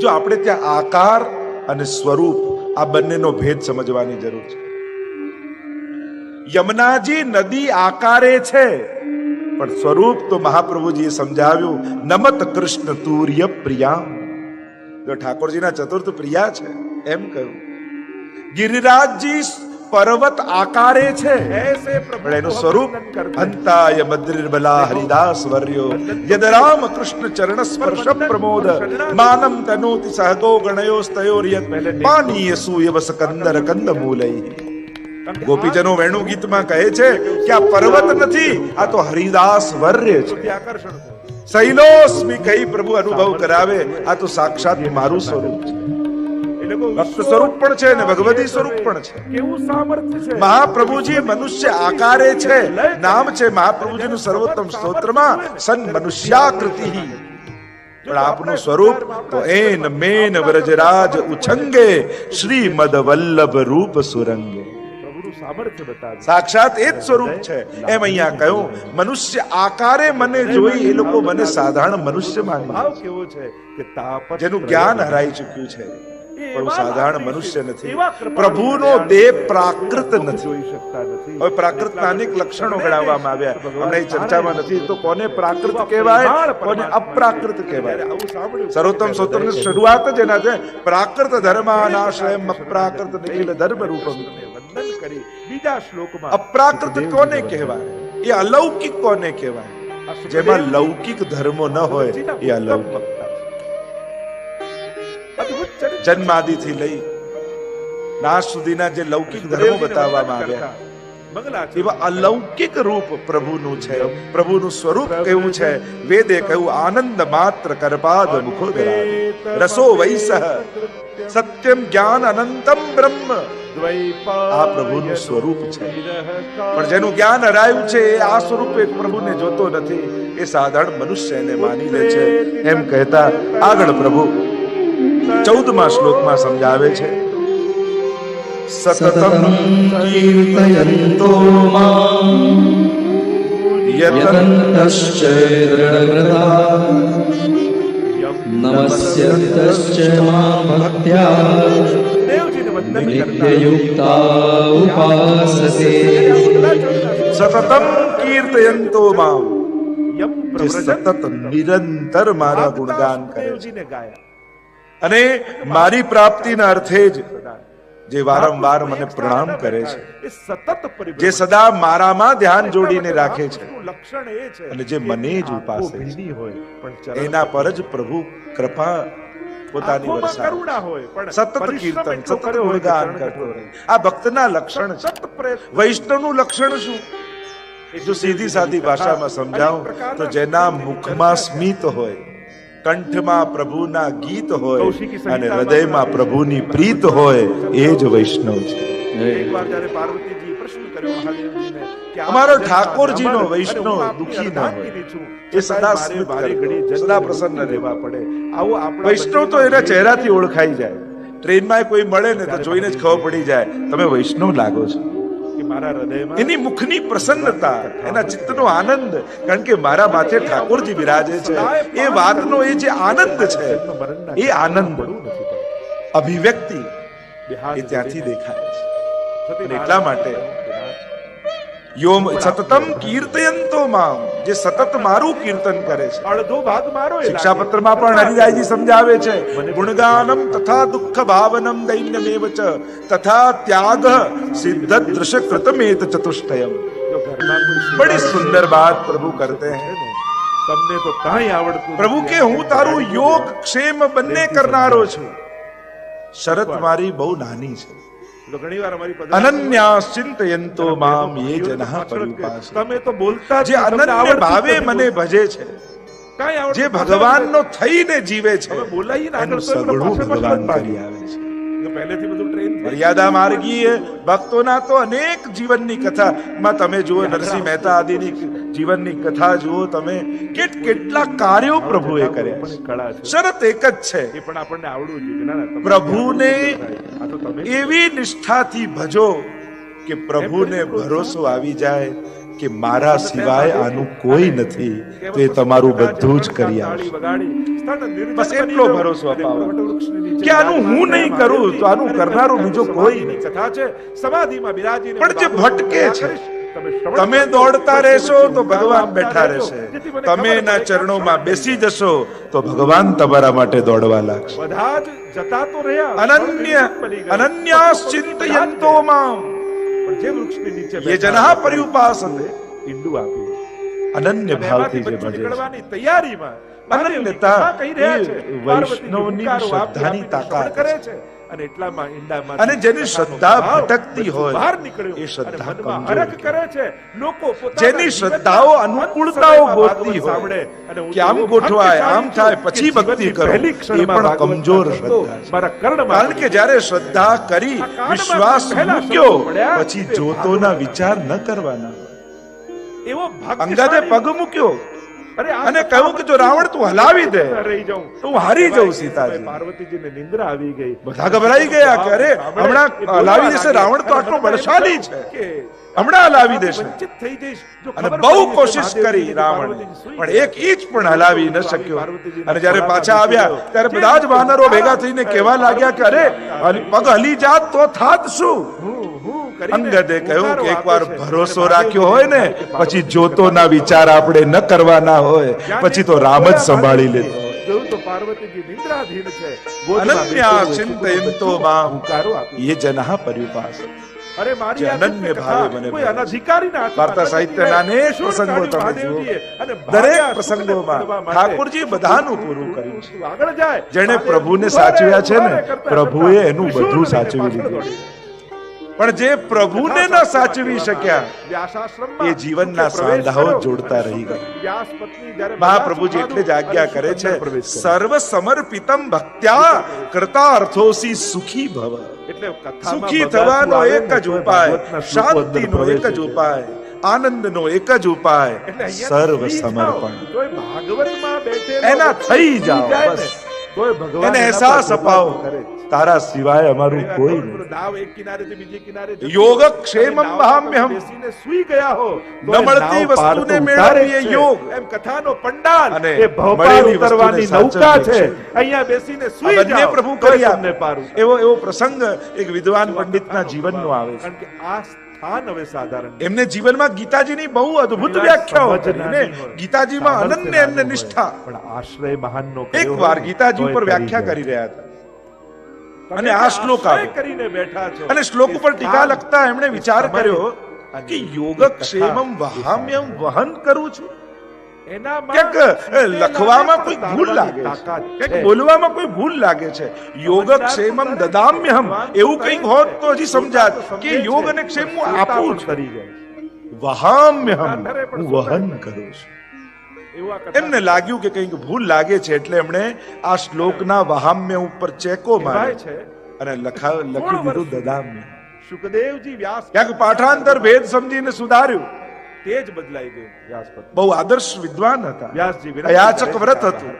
જો આપણે ત્યાં આકાર અને સ્વરૂપ આ બંનેનો ભેદ સમજવાની જરૂર છે. યમુનાજી નદી આકારે છે, પણ સ્વરૂપ તો મહાપ્રભુજીએ સમજાવ્યું, નમત કૃષ્ણ તુર્ય પ્રિયા. ઠાકોરજીના ચતુર્થ પ્રિયા છે, એમ કહ્યું. ગિરિરાજજી પર્વત આકારે છે. એનું સ્વરૂપ ભંતાય મદ્રિર્બલા હરિદાસ વર્યો. યદ રામ કૃષ્ણ ચરણ સ્પર્શ પ્રમોદ. માનમ તનોતિ સહગો ગણયો સ્તયોર્ય પાનીય સુયવ સ્કંદર કંદ મૂલઈ ગોપીજનો વેણુ ગીતમાં કહે છે કે આ પર્વત નથી આ તો હરિદાસ વર્ય છે. આકર્ષણ શૈલોસ્મી કહી પ્રભુ અનુભવ કરાવે આ તો સાક્ષાત મારું સ્વરૂપ છે. ભક્ત સ્વરૂપ પણ છે અને ભગવતી સ્વરૂપ પણ છે. કેવું સામર્થ્ય છે? મહાપ્રભુજી મનુષ્ય આકારે છે નામ છે મહાપ્રભુજીનું સર્વોત્તમ સ્તોત્રમાં સન મનુષ્યાકૃતિ. પણ આપનું સ્વરૂપ તો એન મેન વ્રજરાજ ઉછંગે શ્રીમદ વલ્લભ રૂપ સુરંગે. સામર્થ્ય બતાવે સાક્ષાત એ જ સ્વરૂપ છે. એમ અહીંયા કહ્યું મનુષ્ય આકારે મને જોઈ એ લોકો મને સાધારણ મનુષ્ય માની ભાવ કેવો છે કે તાપ જેનું જ્ઞાન હરાઈ ચૂક્યું છે. પણ હું સાધારણ મનુષ્ય નથી. પ્રભુનો દેહ પ્રાકૃત નથી. હોઈ શકતા નથી. હવે પ્રાકૃતના અનેક લક્ષણો ગણાવવામાં આવ્યા. હમણાં ચર્ચામાં નથી. તો કોને પ્રાકૃત કહેવાય? કોને અપ્રાકૃત કહેવાય આવું સાંભળ્યું સર્વોત્તમ શરૂઆત જ એના છે. પ્રાકૃત ધર્માનાશ્રયમ અપ્રાકૃત નિખિલ ધર્મ રૂપમ વંદન કરી. બીજા શ્લોકમાં અપ્રાકૃત કોને કહેવાય? એ અલૌકિક કોને કહેવાય? જેમાં લૌકિક ધર્મો ન હોય એ અલૌકિક. અદ્ભુત ચરિત્ર લઈ નાશ સુધીના જે લૌકિક ધર્મો બતાવવામાં આવ્યા. એવા અલૌકિક રૂપ પ્રભુનું છે. પ્રભુનું સ્વરૂપ કેવું છે? વેદે કહ્યું આનંદ માત્ર કરપાદ મુખો રસો વૈસહ સત્યમ જ્ઞાન અનંતમ બ્રહ્મ. આ પ્રભુનું સ્વરૂપ છે. પણ જેનું જ્ઞાન હરાયું છે એ આ સ્વરૂપે પ્રભુને જોતો નથી. એ સાધારણ મનુષ્યને માની લે છે. એમ કહેતા આગળ પ્રભુ ચૌદમા શ્લોકમાં સમજાવે છે સતતમ કીર્તયંતો નમસ્યંતશ્ચ મા સતત નિરંતર મારા ગુણગાન કરે છે ગાયા અને મારી પ્રાપ્તિના અર્થે જ જે વારંવાર મને પ્રણામ કરે છે. જે સદા મારામાં ધ્યાન જોડીને રાખે છે. લક્ષણ એ છે અને જે મને જ ઉપાસે હોય એના પર જ પ્રભુ કૃપા પોતાની આંખોમાં હોય પણ સતત કીર્તન સતત ગુણગાન કરતો રહે. આ ભક્તના લક્ષણ છે. વૈષ્ણવનું લક્ષણ શું? જો સીધી સાદી ભાષામાં સમજાવું તો જેના મુખમાં સ્મિત હોય કંઠમાં પ્રભુના ગીત હોય અને હૃદયમાં પ્રભુની પ્રીત હોય એ જ વૈષ્ણવ છે. એકવાર જ્યારે પાર્વતીજી પ્રશ્ન કર્યો મહાદેવજીને કે અમારો ઠાકોરજીનો વૈષ્ણવ દુખી ના હોય. એ સદા સ્મિત ઘડી સદા પ્રસન્ન રહેવા પડે. આવો આપણા વૈષ્ણવ તો એના ચહેરાથી ઓળખાઈ જાય. ટ્રેનમાં કોઈ મળે ને તો જોઈને જ ખબર પડી જાય. તમે વૈષ્ણવ લાગો છો. કે મારા હૃદયમાં એની મુખની પ્રસન્નતા, એના ચિત્તનો આનંદ, કારણ કે મારા માથે ઠાકોરજી બિરાજે છે. એ વાતનો એ જે આનંદ છે, એ આનંદ અભિવ્યક્તિ એ ત્યાંથી દેખાય છે. એટલા માટે યોમ સતતમ કીર્તયંતો માં જે સતત મારું કીર્તન કરે છે. અડધો ભાગ મારો. શિક્ષાપત્રમાં પણ હરિરાયજી સમજાવે છે ગુણગાનમ તથા દુઃખ ભાવનમ દૈન્યમેવ ચ તથા ત્યાગ સિદ્ધ દૃશ્ય કૃતમેત ચતુષ્ટયમ બડી સુંદર બાત પ્રભુ કરતે હે. તમને તો કાંઈ આવડતું પ્રભુ કે હું તારું યોગ ક્ષેમ બંને કરનારો છું. શરત મારી બહુ નાની છે. તો ઘણીવાર અમારી પધરામણી મામ યે જનઃ પરિપાસ. તમે તો બોલતા જ અનન્ય ભાવે મને ભજે છે. કાંઈ આવડતું જે ભગવાનનો થઈને જીવે છે. બોલાઈએ આગળ સગળું ભગવાન કરી આવે છે. પહેલેથી બધું ટ્રેન મર્યાદા માર્ગીય ભક્તોના તો અનેક જીવનની કથા. માં તમે જુઓ નરસિંહ મહેતા આદિની જીવનની કથા જુઓ તમે. કેટ કેટલા કાર્યો પ્રભુએ કર્યા શરત એક જ છે. એ પણ આપણને આવડવું જોઈએ. પ્રભુને એવી નિષ્ઠાથી ભજો કે પ્રભુને ભરોસો આવી જાય કે મારા સિવાય આનું કોઈ નથી. તે તમારું બધું જ કરી આવશે. બસ એટલો ભરોસો અપાવો. કે આનું હું નહીં કરું તો આનું કરનારું બીજો કોઈ નહીં. કથા છે. સમાધિમાં બિરાજીને પણ જે ભટકે છે, તમે. દોડતા રહેશો તો ભગવાન બેઠા રહેશે. તમે એના ચરણોમાં બેસી જશો તો ભગવાન તમારા માટે દોડવા લાગશે. બધા જ જતા તો રહ્યા અનન્ય અનન્યાસ ચિંતયંતો મામ પણ જે વૃક્ષની નીચે યે બેઠા પરિઉપાસ હતે ઈંડું આપ્યું અનન્ય ભાવથી જે ભજે નીકળવાની તૈયારીમાં અનન્યતા કહી રહ્યા છે. વૈષ્ણવની શ્રદ્ધાની તાકાત કરે છે. અને એટલામાં ઈંડામાં અને જેની શ્રદ્ધા ભટકતી હોય, બહાર નીકળ્યો એ શ્રદ્ધા કમજોર કરે છે. લોકો જેની શ્રદ્ધાઓ અનુકૂળતાઓ અંત હોય, કે આમ ગોઠવાય, આમ થાય, પછી ભક્તિ કરો. એ પણ કમજોર શ્રદ્ધા મારા કર્ણમાં કારણ કે જ્યારે શ્રદ્ધા કરી વિશ્વાસ મૂક્યો પછી જોતોના વિચાર ન કરવાના. એવો અંગાદે પગ મૂક્યો અને કહ્યું કે જો રાવણ તું હલાવી દે રહી જાઉં. તો હું હારી જાઉં સીતાજી. પાર્વતીજીને નિંદ્રા આવી ગઈ. બધા ગભરાઈ ગયા કે અરે હમણાં હલાવી દેશે રાવણ તો આટલો બળશાલી છે. હમણાં હલાવી દેશે. થઈ જઈશ. અને બહુ કોશિશ કરી રાવણે પણ એક ઈચ પણ હલાવી ન શક્યો. અને જ્યારે પાછા આવ્યા ત્યારે બધા જ વાનરો ભેગા થઈને કહેવા લાગ્યા કે અરે પગ હલી જાત તો થાત શું? અંગદે કહ્યું કે એકવાર ભરોસો રાખ્યો હોય ને પછી જોતોના વિચાર આપણે ન કરવાના હોય પછી તો રામ જ સંભાળી લે. તો સાહિત્યના દરેક બધાનું પૂરું કર્યું છે. આગળ જાય. જેણે પ્રભુને સાચવ્યા છે ને પ્રભુએ એનું બધું સાચવી લીધું પણ જે પ્રભુને ન સાચવી શક્યા એ જીવનના સાંધાઓ જોડતા રહી ગયા. મહાપ્રભુજી એટલે જ આજ્ઞા કરે છે સર્વ સમર્પિતમ ભક્ત્યા કરતા અર્થોસી સુખી ભવ એટલે સુખી થવાનો એક જ ઉપાય શાંતિનો એક જ. ઉપાય આનંદનો એક જ ઉપાય સર્વ સમર્પણ એના થઈ જાઓ, બસ. એને અહેસાસ અપાવો. તારા સિવાય અમારું કોઈ નહીં નાવ એક કિનારેથી બીજી કિનારે યોગ ક્ષેમમ નાવમાં બેસીને સૂઈ ગયા હો. ન મળતી વસ્તુને મેળવીએ. યોગ. એમ કથાનો પંડાલ. અને એ ભવપાર ઉતરવાની નૌકા છે. અહીંયા બેસીને સુઈ જાઓ. પ્રભુ કરી આપને પારું. એવો એવો પ્રસંગ એક વિદ્વાન પંડિતના જીવનનો આવે છે. કારણ કે આ સ્થાન હવે સાધારણ એમને જીવનમાં ગીતાજીની બહુ અદ્ભુત વ્યાખ્યાઓ સમજ કરી નાની ને હોય. ગીતાજીમાં અનન્ય એમને નિષ્ઠા. પણ આશ્રય મહાનનો એક વાર ગીતાજી ઉપર વ્યાખ્યા કરી રહ્યા હતા. અને આ શ્લોક. કરીને બેઠા છો. અને શ્લોક ઉપર ટીકા લખતા એમણે વિચાર કર્યો કે યોગક્ષેમમ વહામ્યમ વહન કરું છું. ક્યાંક લખવામાં કોઈ ભૂલ લાગે ક્યાંક બોલવામાં કોઈ ભૂલ લાગે છે. યોગક્ષેમમ દદામ્યહમ. એવું કંઈક હોત તો હજી સમજાત કે યોગ અને ક્ષેમ હું આપું કરી જાય વહામ્યહમ. હું વહન કરું છું. એમને લાગ્યું કે કંઈક ભૂલ લાગે છે એટલે એમણે આ શ્લોકના વહામ્ય ઉપર ચેકો મારે માર્યો છે. અને લખા લખી દીધું દદામ્ય. સુખદેવજી વ્યાસ ક્યાંક પાઠાંતર ભેદ સમજીને સુધાર્યું. તે જ બદલાઈ ગયું. બહુ આદર્શ વિદ્વાન હતા. વ્યાસજી છે વ્રત હતું.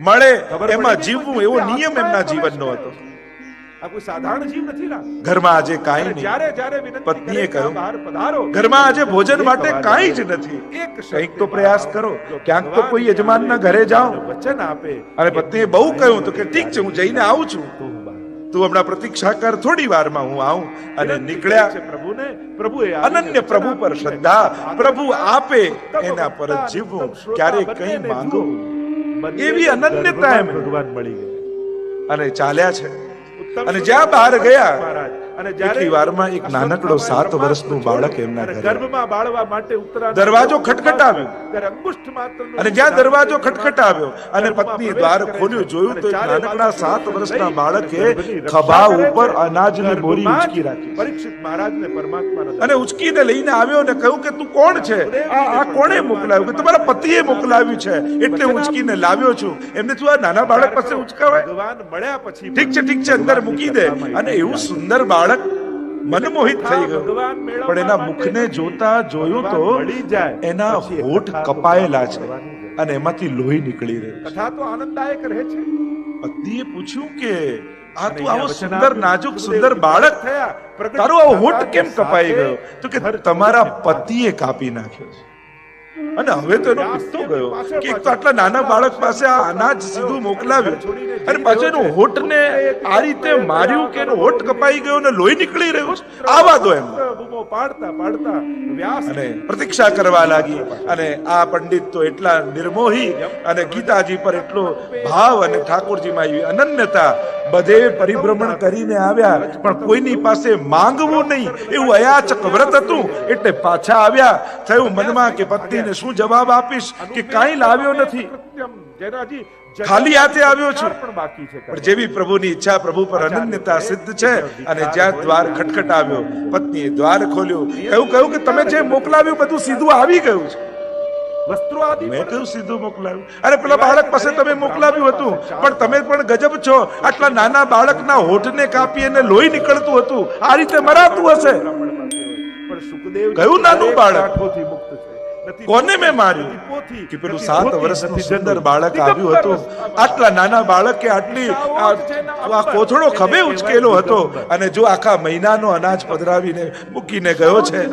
મળે એમાં જીવવું એવો નિયમ એમના જીવનનો હતો. આ કોઈ સાધારણ જીવ નથી ના ઘરમાં આજે કાંઈ નહીં. જ્યારે જ્યારે વિનંતી પત્નીએ કહ્યું, બહાર પધારો. ઘરમાં આજે ભોજન માટે કાંઈ જ નથી. એક કંઈક તો પ્રયાસ કરો. ક્યાંક તો કોઈ યજમાનના ઘરે જાઓ. વચન આપે અને પત્નીએ બહુ કહ્યું તો કે ઠીક છે હું જઈને આવું છું. તો હમણાં પ્રતીક્ષા કર થોડી વારમાં હું આવું અને નીકળ્યા. છે પ્રભુને પ્રભુએ અનન્ય પ્રભુ પર શ્રદ્ધા. પ્રભુ આપે એના પર જીવવું ક્યારે કઈ માંગો. એવી અનન્યતા એમ. ભગવાન મળી ગઈ અને ચાલ્યા છે. અને જ્યાં બહાર ગયા. અને એટલી વારમાં એક નાનકડો સાત વર્ષનું બાળક એમના ઘરે ગર્ભમાં બાળવા માટે ઉત્તરાયણ દરવાજો ખટખટાવ્યો. ત્યારે અંગુષ્ઠ માત્રનું અને જ્યાં દરવાજો ખટખટાવ્યો અને પ્રવેશ દ્વાર ખોલ્યું જોયું તો એક નાનકડા સાત વર્ષના બાળકે અને ગર્ભની રક્ષા ખભા ઉપર અનાજની બોરી ગર્ભમાં રાખી. પરીક્ષિત મહારાજને પરમાત્માના અને ઉચકીને લઈને આવ્યો ને કહ્યું કે તું કોણ છે? આ આ કોણે મોકલાવ્યું? કે તમારા પતિએ મોકલાવ્યું છે. એટલે ઉચકીને લાવ્યો છું. એમને તું આ નાના બાળક પાસે ઉચકાવે ભગવાન મળ્યા પછી ઠીક છે ઠીક છે અંદર મૂકી દે. અને એવું સુંદર બાળક મનમોહિત થઈ ગયું. પણ એના મુખને જોતા જોયું તો એના હોઠ કપાયેલા છે અને એમાંથી લોહી નીકળી રહ્યું છે. કથા તો આનંદદાયક રહે છે. પતિએ પૂછ્યું કે આ તું આવો સુંદર નાજુક સુંદર બાળક થયા. તારો આવો હોઠ કેમ કપાઈ ગયો? તો કે તમારા પતિએ કાપી નાખ્યો છે. અને હવે તો એનો ગુસ્સો ગયો કે તો આટલા નાના બાળક પાસે આ અનાજ સીધું મોકલાવ્યું અને પાછું એનું હોઠને આ રીતે માર્યું કે એનો હોઠ કપાઈ ગયો ને લોહી નીકળી રહ્યું છે? આવા દો એમ. પાડતા પાડતા વ્યાસ અને પ્રતીક્ષા કરવા લાગી અને આ પંડિત તો એટલા નિર્મોહી અને ગીતાજી પર એટલો ભાવ અને ઠાકોરજીમાં એવી અનન્યતા, બધે પરિભ્રમણ કરીને આવ્યા, પણ કોઈની પાસે માંગવું નહીં. એવું અયાચક વ્રત હતું. એટલે પાછા આવ્યા. થયું મનમાં કે પત્નીને શું જવાબ આપીશ કે કાંઈ લાવ્યો નથી? ખાલી હાથે આવ્યો છું. પણ બાકી છે પણ જેવી પ્રભુની ઈચ્છા પ્રભુ પર અનન્યતા સિદ્ધ છે અને જ્યાં દ્વાર ખટખટાવ્યો પત્નીએ દ્વાર ખોલ્યું. કહ્યું કહ્યું કે તમે જે મોકલાવ્યું બધું સીધું આવી ગયું છે. વસ્ત્રો આદિ મેં કહ્યું સીધું મોકલાવ્યું? અરે પેલા બાળક પાસે તમે મોકલાવ્યું હતું. પણ તમે પણ ગજબ છો. આટલા નાના બાળકના હોઠને કાપી અને લોહી નીકળતું હતું. આ રીતે મરાતું હશે. પણ સુખદેવ કયું નાનું બાળક? કાંઠોથી મુક્ત છે નથી કોને મેં માર્યું? કે પેલું સાત વર્ષનું સુંદર બાળક આવ્યું હતું. આટલા નાના બાળકે આટલી આ કોથળો ખભે ઉચકેલો હતો અને જો આખા મહિનાનો અનાજ પધરાવીને મૂકીને ગયો છે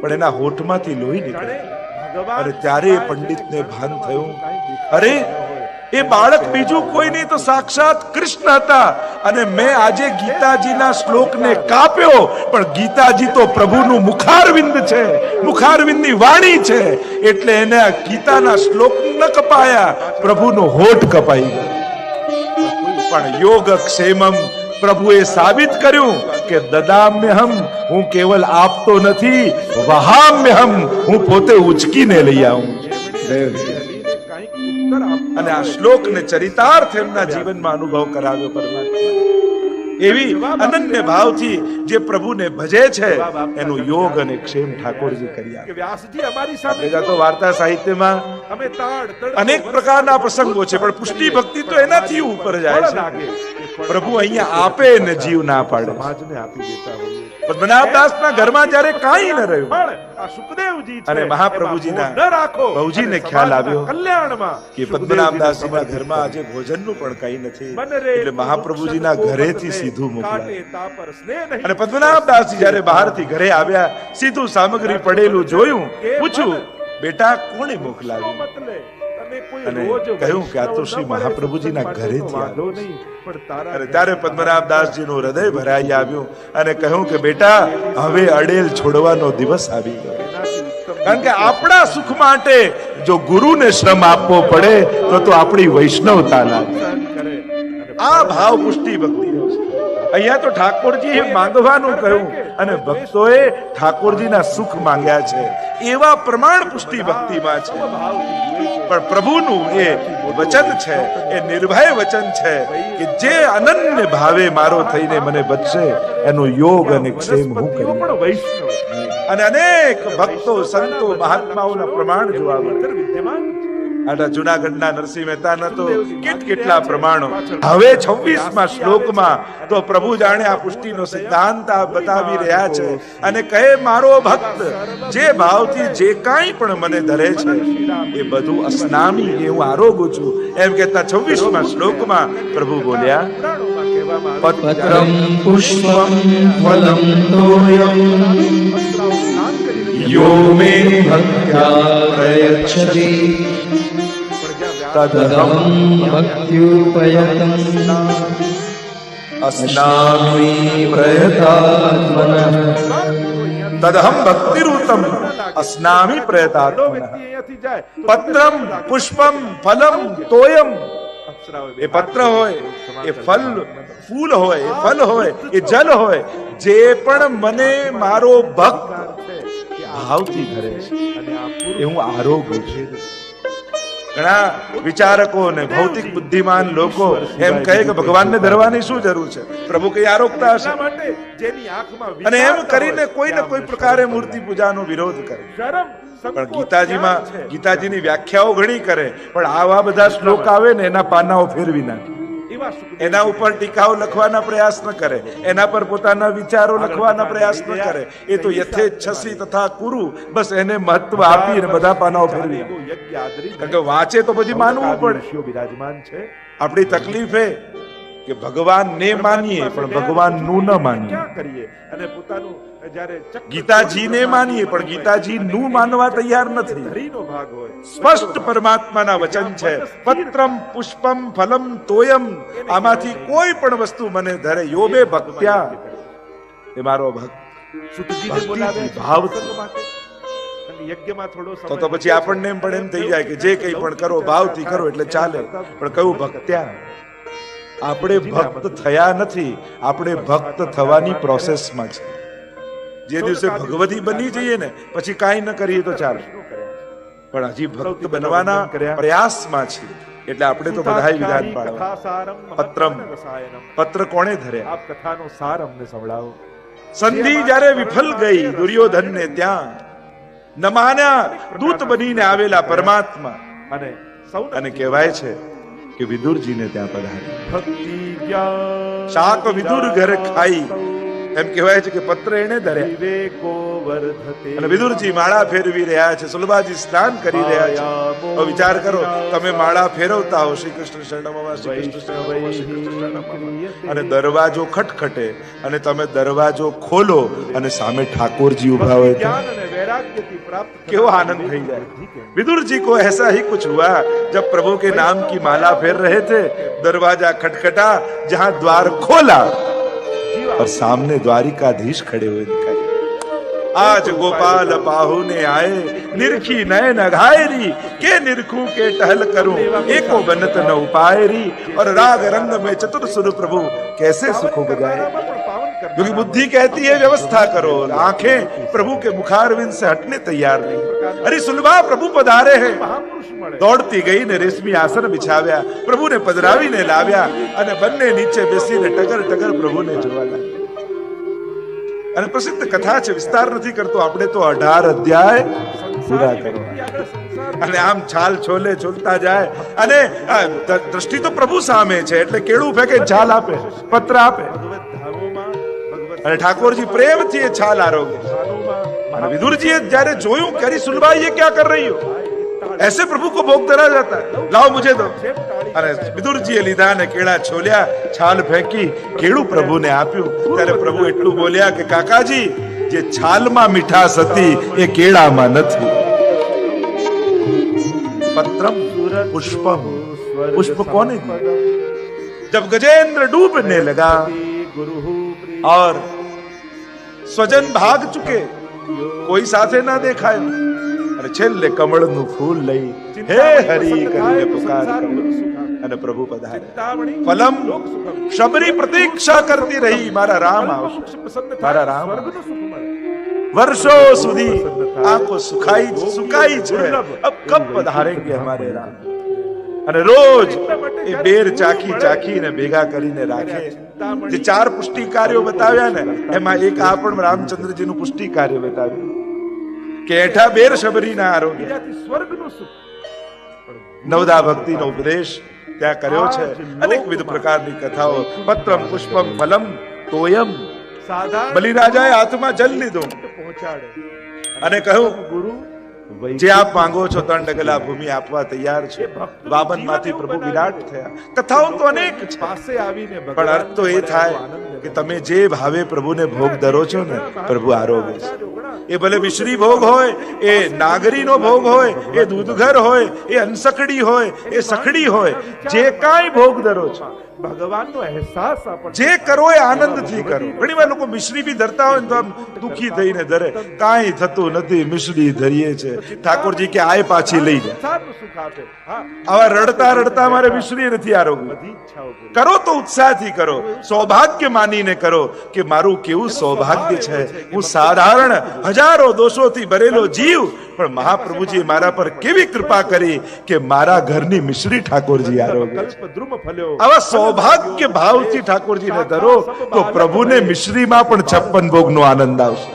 પણ એના હોઠમાંથી લોહી નીકળે. અને ત્યારે પંડિતને ભાન થયું. અરે એ બાળક બીજું કોઈ નહીં તો સાક્ષાત કૃષ્ણ હતા. અને મેં આજે ગીતાજીના શ્લોકને કાપ્યો, પણ ગીતાજી તો પ્રભુનું મુખારવિંદ છે, મુખારવિંદની વાણી છે. એટલે એને ગીતાના શ્લોક ન કપાયા, પ્રભુનો હોઠ કપાઈ પણ યોગ ક્ષેમમ પ્રભુએ સાબિત કર્યું કે દદામ્યહમ, હું કેવલ આપતો નથી, વહામ્યહમ, હું પોતે ઉચકીને લઈ આવું. આપતા અને આ શ્લોક ને ચરિતાર્થ એમના જીવનમાં અનુભવ કરાવ્યો પરમાત્મા એવી અનન્ય ભાવથી જે પ્રભુને ભજે છે એનું યોગ અને ક્ષેમ ઠાકોરજી કરી આપે. વ્યાસજી અમારી સાથે તો વાર્તા સાહિત્યમાં અમે તાડ અનેક પ્રકારના પ્રસંગો છે પણ પુષ્ટિ ભક્તિ તો એનાથી ઉપર જાય છે. પ્રભુ અહીંયા આપે ને જીવ ના પાડે. સમાજને આપી દેતા હોઈએ પદ્મનાભદાસના ઘરમાં જ્યારે કાંઈ ન રહ્યું સુખદેવજી અને મહાપ્રભુજીના એમાં ન રાખો. બહુજીને અને ખ્યાલ આવ્યો કલ્યાણમાં કે પદ્મનાભદાસજીના સમર્પિત ઘરમાં આજે આજે ભોજનનું પણ કઈ નથી. એટલે મહાપ્રભુજીના વૃક્ષ ઘરેથી સીધું મોકલાય. અને પદ્મનાભદાસજી જ્યારે બહારથી ઘરે આવ્યા સીધું સામગ્રી પડેલું જોયું પૂછ્યું બેટા કોણે મોકલાવ્યું અને કહ્યું કે આ તો શ્રી ન મહાપ્રભુજીના ઘરેથી અને ત્યારે પદ્મનાભદાસજીનું હૃદય ભરાઈ આવ્યું અને કહ્યું કે બેટા હવે અડેલ છોડવાનો દિવસ આવી ગયો. કારણ કે આપણા સુખ માટે જો ગુરુને શ્રમ આપવો પડે તો તો આપણી વૈષ્ણવતા લાગે. અને આ ભાવ પુષ્ટિ ભક્તિ. અહીંયા તો ઠાકોરજી માંગવાનું કહ્યું અને ભક્તોએ ઠાકોરજીના સુખ માંગ્યા છે. એવા પ્રમાણ પુષ્ટિ ભક્તિમાં છે. પણ પ્રભુનું એ વચન છે એ નિર્ભય વચન છે કે જે અનન્ય ભાવે મારો થઈને મને બચશે એનો યોગ અને ક્ષેમ હું કરી વૈષ્ણવ. અને અનેક ભક્તો સંતો મહાત્માઓના પ્રમાણ જોવા વિદ્યમાન છે. આટા જુનાગઢના નરસિંહ મહેતાના તો કેટ કેટલા પ્રમાણો. હવે 26 માં શ્લોકમાં તો પ્રભુ જાણે આ પુષ્ટિનો સિદ્ધાંત આ બતાવી રહ્યા છે અને કહે મારો ભક્ત જે ભાવથી જે કાંઈ પણ મને ધરે છે એ બધું અસ્નામી એ હું આરોગું છું. એમ કહેતા 26 માં શ્લોકમાં પ્રભુ બોલ્યા પત્રમ પુષ્પમ ફલમ તોયમ. યો મે ભક્ત્યા પ્રયચ્છતિ ભક્તિરૂતમ અસ્નામી अस्नामि प्रयतात्मनः तदहं भक्तिरूतम् अस्नामि प्रयतात्मनः પત્રમ પુષ્પમ ફલમ તોયમ એ પત્ર હોય એ ફલ ફૂલ હોય એ ફલ હોય એ જલ હોય જે પણ મને મારો ભક્ત છે ભાવથી ધરે છે એ હું આરોગ્ય છું ઘણા વિચારકો અને ભૌતિક બુદ્ધિમાન લોકો એમ કહે કે ભગવાનને ધરવાની શું જરૂર છે? પ્રભુ કઈ આરોગતા હશે? માટે જેની આંખમાં અને એમ કરીને કોઈ ને કોઈ પ્રકારે મૂર્તિ પૂજાનો વિરોધ કરે. પણ ગીતાજીમાં. ગીતાજીની વ્યાખ્યાઓ ઘણી કરે, પણ આવા બધા શ્લોક આવે ને એના પાનાઓ ફેરવી નાખે. એના ઉપર ટીકાઓ લખવાના પ્રયાસ ન કરે. એના પર પોતાના વિચારો લખવાના પ્રયાસ ન કરે. એ તો યથેચ્છસી તથા કુરુ બસ એને મહત્વ આપી અને બધા પાનાઓ ફેરવી. કારણ વાંચે તો પછી માનવું પડે. બિરાજમાન છે. આપણી તકલીફ એ કે ભગવાન ને માનીએ પણ ભગવાનનું ન માનીએ. કરીએ? અને પોતાનું ગીતાજીને માનીએ પણ ગીતાજી નું માનવા તૈયાર નથી. સ્પષ્ટ પરમાત્માના વચન છે પત્રમ પુષ્પમ ફલમ તોયમ આમાંથી કોઈ પણ વસ્તુ મને ધરે યોબે ભક્ત્યા. એ મારો ભક્ત. થોડો તો તો પછી આપણને એમ પણ એમ થઈ જાય કે જે કંઈ પણ કરો ભાવથી કરો એટલે ચાલે. પણ કયું ભક્ત્યા. આપણે ભક્ત થયા નથી આપણે ભક્ત થવાની પ્રોસેસમાં છે જે દિવસે ભગવતી બની જઈએ ને પછી કાંઈ ન કરીએ તો ચાલે. પણ હજી ભક્ત બનવાના પ્રયાસમાં છે એટલે આપણે તો બધા વિધાન પાડવા. પત્રમ. પત્ર કોણે ધર્યા? આપ કથાનો સાર અમને સંભળાવો. સંધિ જ્યારે વિફલ ગઈ દુર્યોધનને ત્યાં ન માન્યા દૂત બનીને આવેલા પરમાત્મા. અને સૌ અને કહેવાય છે કે વિદુરજીને ત્યાં પધાર્યા. ભક્તિ શાક વિદુર ઘર ખાઈ એમ કહેવાય છે કે પત્ર એને ધર્યા. અને વિદુરજી માળા ફેરવી રહ્યા છે સુલભાજી સ્નાન કરી રહ્યા છે. વિચાર કરો તમે માળા ફેરવતા હો શ્રી કૃષ્ણ શરણમાં શ્રી કૃષ્ણ શરણમાં શ્રી કૃષ્ણ શરણમાં. અને દરવાજો ખટખટે અને તમે દરવાજો ખોલો અને સામે ઠાકોરજી ઊભા હોય ધ્યાન અને વૈરાગ્યથી પ્રાપ્ત કેવો આનંદ થઈ જાય. વિદુરજી કો એસા હી कुछ हुआ જબ પ્રભુ કે નામ કી માલા ફેર રહે थे દરવાજા ખટખટા जहां દ્વાર ખોલા. और सामने द्वारिकाधीश खड़े हुए दिखाई आज गोपाल बाहु ने आए, निरखी नय नघायरी के निरखू के टहल करूँ, एको बनत न उपायरी, और राग रंग में चतुर सुर प्रभु, कैसे सुखो बजाए क्योंकि बुद्धि कहती है, व्यवस्था करो, आँखें प्रभु के मुखारविंद से हटने तैयार नहीं। अरे सुनवा, प्रभु पधारे हैं। દોડતી ગઈ રેશમી આસન બિછાવ્યા, પ્રભુને પધરાવીને લાવ્યા અને બંને નીચે બેસીને ટગર ટગર પ્રભુને જોવા લાગ્યા. અને પ્રસિદ્ધ કથા છે, વિસ્તાર નથી કરતો, આપણે તો અઢાર અધ્યાય પૂરા કરવા અને આમ છાલ છોલે છોલતા જાય. અને દ્રષ્ટિ તો પ્રભુ સામે છે, એટલે કેળું ફેંકે, છાલ આપે, પત્ર આપે. અને ઠાકોરજી પ્રેમથી એ છાલ આરોગે. વિદુરજીએ જ્યારે જોયું ક્યારે સુનવાઈ એ ક્યાં કરી રહ્યું? ऐसे प्रभु को भोग धरा जाता है लाओ मुझे दो અને વિદુરજીએ લીધા ને કેળા છોલ્યા છાલ ફેંકી કેળું પ્રભુને આપ્યું ત્યારે પ્રભુ એટલું બોલ્યા કે કાકાજી જે છાલમાં મીઠાશ હતી એ કેળામાં નથી પત્રમ પુષ્પમ પુષ્પ કોને दी जब गजेंद्र डूबने लगा ગુરુ और સ્વજન ભાગ ચુકે કોઈ સાથે ના દેખાય અને છેલ્લે કમળનું ફૂલ લઈ હે હરી કરીને પુકાર અને પ્રભુ પધારે. ફલમ શબરી પ્રતીક્ષા કરતી રહી. મારા રામ આવશે. મારા રામ વર્ષો સુધી આંખો સુખાઈ સુકાઈ છે અબ કબ પધારેંગે હમારે રામ? અને રોજ એ બેર ચાખી ચાખીને ભેગા કરીને રાખે. જે ચાર પુષ્ટિ કાર્યો બતાવ્યા ને એમાં એક આ પણ રામચંદ્રજીનું પુષ્ટિ કાર્ય બતાવ્યું. કે એઠા બેર શબરીના આરોગ્ય. સ્વર્ગનું સુખ. નવદા ભક્તિનો ઉપદેશ ત્યાં કર્યો છે. અનેકવિધ પ્રકારની કથાઓ. પત્રમ પુષ્પમ ફલમ તોયમ. બલિરાજાએ હાથમાં જલ લીધું. પહોંચાડે. અને કહ્યું ગુરુ જે આપ માંગો છો ત્રણ ડગલા ભૂમિ આપવા તૈયાર છે. બાબનમાંથી પ્રભુ વિરાટ થયા. કથાઓ તો અનેક પાસે આવીને પણ અર્થ તો એ થાય કે તમે જે ભાવે પ્રભુને ભોગ ધરો છો ને પ્રભુ આરોગ્ય છે. એ ભલે મિશ્રી ભોગ હોય એ નાગરીનો ભોગ હોય એ દૂધઘર હોય એ અનસકડી હોય એ સખડી હોય જે કાંઈ ભોગ ધરો છો ભગવાનનો અહેસાસ આપણને જે કરો એ આનંદથી કરો. ઘણી વાર લોકો મિશ્રી બી ધરતા હોય ને તો આમ દુખી થઈને ધરે. કાંઈ થતું નથી મિશ્રી ધરીએ છે. ઠાકોરજી કે આય પાછી લઈ જાય આવા રડતા રડતા મારે મિશ્રી નથી પૂરી. કરો તો ઉત્સાહથી કરો. સૌભાગ્ય માનીને કરો કે મારું કેવું સૌભાગ્ય છે. હું સાધારણ હજારો દોષોથી ભરેલો જીવ. પણ મહાપ્રભુજી મારા પર કેવી કૃપા કરી કે મારા ઘરની મિશ્રી ઠાકોરજી આરોગ્ય આવા આવા સૌભાગ્ય ભાવથી ઠાકોરજીને ધરો, તો પ્રભુને મિશ્રીમાં પણ છપ્પન ભોગનો આનંદ આવશે.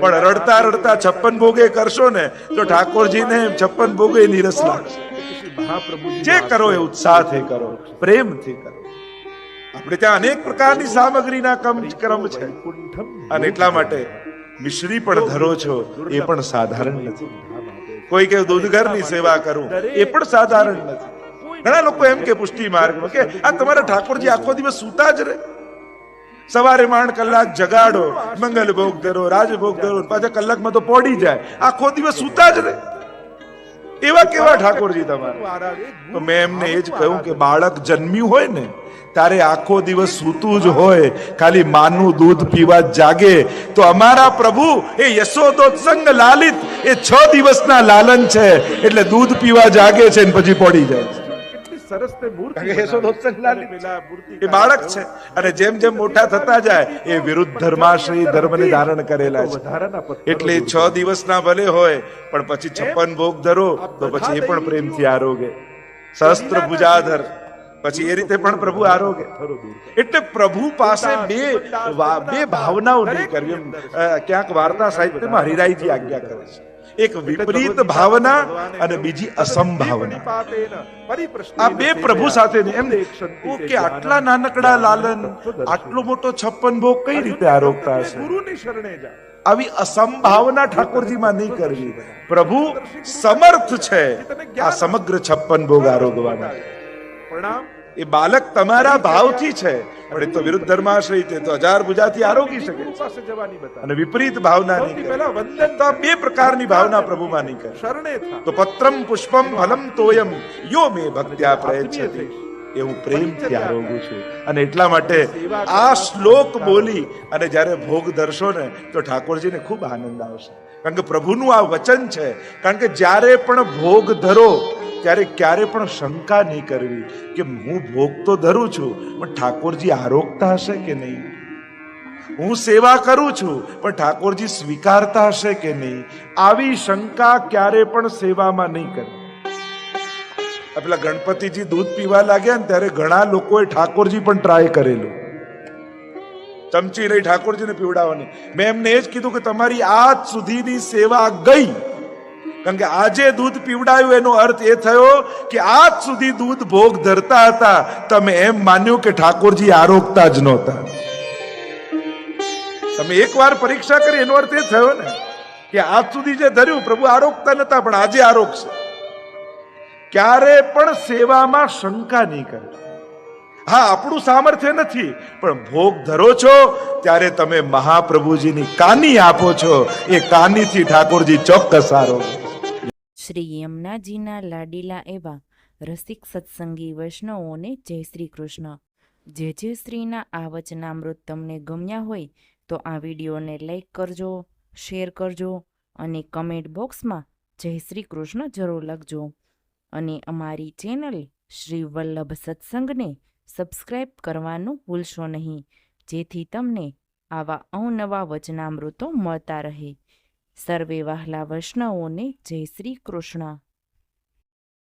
પણ રડતા રડતા છપ્પન ભોગે કરશો ને, તો ઠાકોરજીને છપ્પન ભોગે નીરસ લાગશે. જે કરો એ ઉત્સાહથી કરો, પ્રેમથી કરો. આપણે ત્યાં અનેક પ્રકારની સામગ્રીના ક્રમ છે. અને એટલા માટે મિશ્રી પણ ધરો છો, એ પણ સાધારણ નથી. કોઈ કે દૂધઘરની સેવા કરું, એ પણ સાધારણ નથી. ઘણા લોકો એમ કે પુષ્ટિ માર્ગમાં કે આ તમારા ઠાકોરજી આખો દિવસ સૂતા જ રહે. સવારે માંડ કલાક જગાડો, મંગલ ભોગ ધરો રાજભોગ ધરો, પાછા કલાકમાં તો પોડી જાય. આખો દિવસ સૂતા જ રહે. એવા કેવા ઠાકોરજી તમારા? મેં એમને એ જ કહ્યું કે બાળક જન્મ્યું હોય ને, તારે આખો દિવસ સૂતું જ હોય. ખાલી માનું દૂધ પીવા જાગે. તો અમારા પ્રભુ, એ યશોદોત્સંગ લાલિત, એ છ દિવસના લાલન છે. એટલે દૂધ પીવા જાગે છે ને પછી પડી જાય સરસ તે મૂર્તિ મૂર્તિ એ બાળક છે. અને જેમ જેમ મોટા થતા જાય એ વિરુદ્ધ ધર્માશ્રય ધર્મને ધારણ કરેલા છે. એટલે છ દિવસના ભલે હોય પણ પછી છપ્પન ભોગ ધરો તો પછી એ પણ પ્રેમથી આરોગે. સહસ્ત્ર ભુજાધર. પછી એ રીતે પણ પ્રભુ આરોગે. એટલે પ્રભુ પાસે બે બે ભાવનાઓ નહીં કરવી એમ ક્યાંક વાર્તા સાહિત્યમાં હરિરાયજી આજ્ઞા કરે છે. એક વિપરીત ભાવના અને બીજી અસંભાવના. આ બે પ્રભુ સાથે એમ કે આટલા નાનકડા લાલન, આટલો મોટો છપ્પન ભોગ કઈ રીતે આરોગતા હશે? ગુરુની શરણે જા આવી અસંભાવના ઠાકોરજીમાં નહીં કરવી. પ્રભુ, સમર્થ છે આ સમગ્ર છપ્પન ભોગ આરોગવાના પ્રણામ એ બાલક તમારા ભાવથી છે. પણ એ તો વિરુદ્ધ ધર્માશ્રય તો હજાર ભુજાથી આરોગી શકે. પાસે જવાની બતા અને વિપરીત ભાવના નહીં પહેલા વંદન તો બે પ્રકારની ભાવના પ્રભુમાં નહીં કરે. શરણે તો પત્રમ પુષ્પમ ફલમ તોયમ. યો મે ભક્ત્યા પ્રયચ્છતિ. એ હું પ્રેમથી આરોગું છું. અને એટલા માટે આ શ્લોક બોલી અને જ્યારે ભોગ ધરશો ને તો ઠાકોરજીને ખૂબ આનંદ આવશે. કારણ કે પ્રભુનું આ વચન છે. કારણ કે જ્યારે પણ ભોગ ધરો ત્યારે ક્યારે પણ શંકા નહીં કરવી કે હું ભોગ તો ધરું છું, પણ ઠાકોરજી આરોગતા હશે કે નહીં? હું સેવા કરું છું, પણ ઠાકોરજી સ્વીકારતા હશે કે નહીં? આવી શંકા ક્યારે પણ સેવામાં નહીં કરે. પેલા ગણપતિજી દૂધ પીવા લાગ્યા ને ત્યારે ઘણા લોકોએ ઠાકોરજી પણ ટ્રાય કરેલું. ચમચી લઈ ઠાકોરજીને પીવડાવવાની. મેં એમને એ જ કીધું કે તમારી આજ સુધીની સેવા ગઈ. કારણ કે આજે દૂધ પીવડાયું એનો અર્થ એ થયો કે આજ સુધી દૂધ ભોગ ધરતા હતા. તમે એમ માન્યું કે ઠાકોરજી આરોગતા જ નહોતા. તમે એકવાર પરીક્ષા કરી, એનો અર્થ એ થયો ને કે આજ સુધી જે ધર્યું, પ્રભુ આરોગતા નતા પણ આજે આરોગશે ક્યારે પણ સેવામાં શંકા નહીં કરે. હા, આપણું સામર્થ્ય નથી, પણ ભોગ ધરો છો, ત્યારે તમે મહાપ્રભુજીની કાની આપો છો. એ કાનીથી ઠાકોરજી ચોક્કસ આરોગે શ્રી યમુનાજીના લાડીલા એવા રસિક સત્સંગી વૈષ્ણવોને જય શ્રી કૃષ્ણ. જે જે શ્રીના આ વચનામૃત તમને ગમ્યા હોય તો આ વિડીયોને લાઈક કરજો, શેર કરજો અને કમેન્ટ બોક્સમાં જય શ્રી કૃષ્ણ જરૂર લખજો. અને અમારી ચેનલ શ્રી વલ્લભ સત્સંગને સબસ્ક્રાઈબ કરવાનું ભૂલશો નહીં, જેથી તમને આવા અવનવા વચનામૃતો મળતા રહે. સર્વે વહાલા વૈષ્ણવોને જય શ્રી કૃષ્ણ.